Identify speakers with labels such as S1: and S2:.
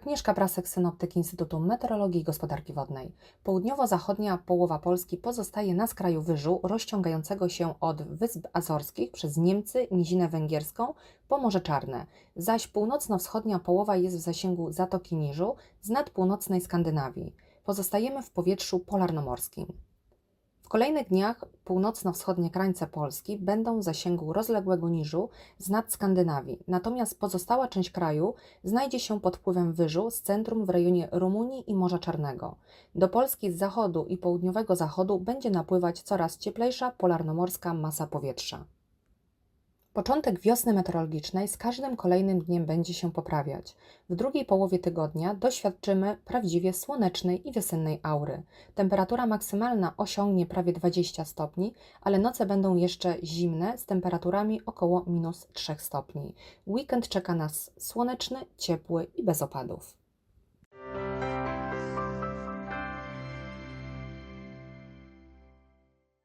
S1: Agnieszka Prasek, synoptyk Instytutu Meteorologii i Gospodarki Wodnej. Południowo-zachodnia połowa Polski pozostaje na skraju wyżu rozciągającego się od Wysp Azorskich przez Niemcy, Nizinę Węgierską po Morze Czarne, zaś północno-wschodnia połowa jest w zasięgu Zatoki Niżu z nad północnej Skandynawii. Pozostajemy w powietrzu polarnomorskim. Kolejnych dniach północno-wschodnie krańce Polski będą w zasięgu rozległego niżu z nad Skandynawii, natomiast pozostała część kraju znajdzie się pod wpływem wyżu z centrum w rejonie Rumunii i Morza Czarnego. Do Polski z zachodu i południowego zachodu będzie napływać coraz cieplejsza polarnomorska masa powietrza. Początek wiosny meteorologicznej z każdym kolejnym dniem będzie się poprawiać. W drugiej połowie tygodnia doświadczymy prawdziwie słonecznej i wiosennej aury. Temperatura maksymalna osiągnie prawie 20 stopni, ale noce będą jeszcze zimne z temperaturami około minus 3 stopni. Weekend czeka nas słoneczny, ciepły i bez opadów.